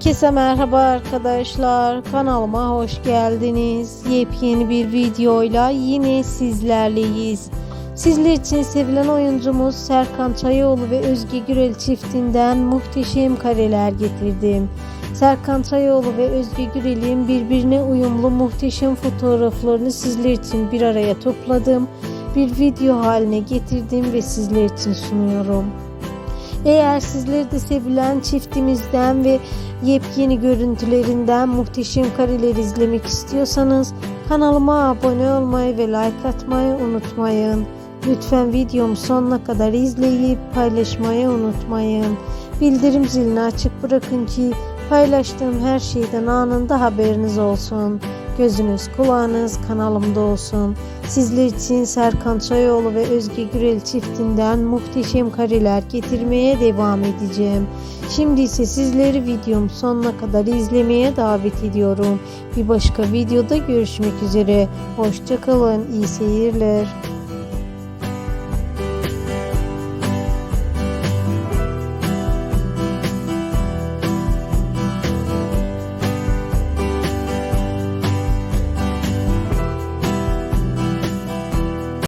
Herkese merhaba arkadaşlar. Kanalıma hoş geldiniz. Yepyeni bir videoyla yine sizlerleyiz. Sizler için sevilen oyuncumuz Serkan Çayoğlu ve Özge Gürel çiftinden muhteşem kareler getirdim. Serkan Çayoğlu ve Özge Gürel'in birbirine uyumlu muhteşem fotoğraflarını sizler için bir araya topladım. Bir video haline getirdim ve sizler için sunuyorum. Eğer sizler de sevilen çiftimizden ve yepyeni görüntülerinden muhteşem kareler izlemek istiyorsanız kanalıma abone olmayı ve like atmayı unutmayın. Lütfen videomu sonuna kadar izleyip paylaşmayı unutmayın. Bildirim zilini açık bırakın ki paylaştığım her şeyden anında haberiniz olsun. Gözünüz kulağınız kanalımda olsun. Sizler için Serkan Çayoğlu ve Özge Gürel çiftinden muhteşem kareler getirmeye devam edeceğim. Şimdi ise sizleri videom sonuna kadar izlemeye davet ediyorum. Bir başka videoda görüşmek üzere. Hoşçakalın, iyi seyirler.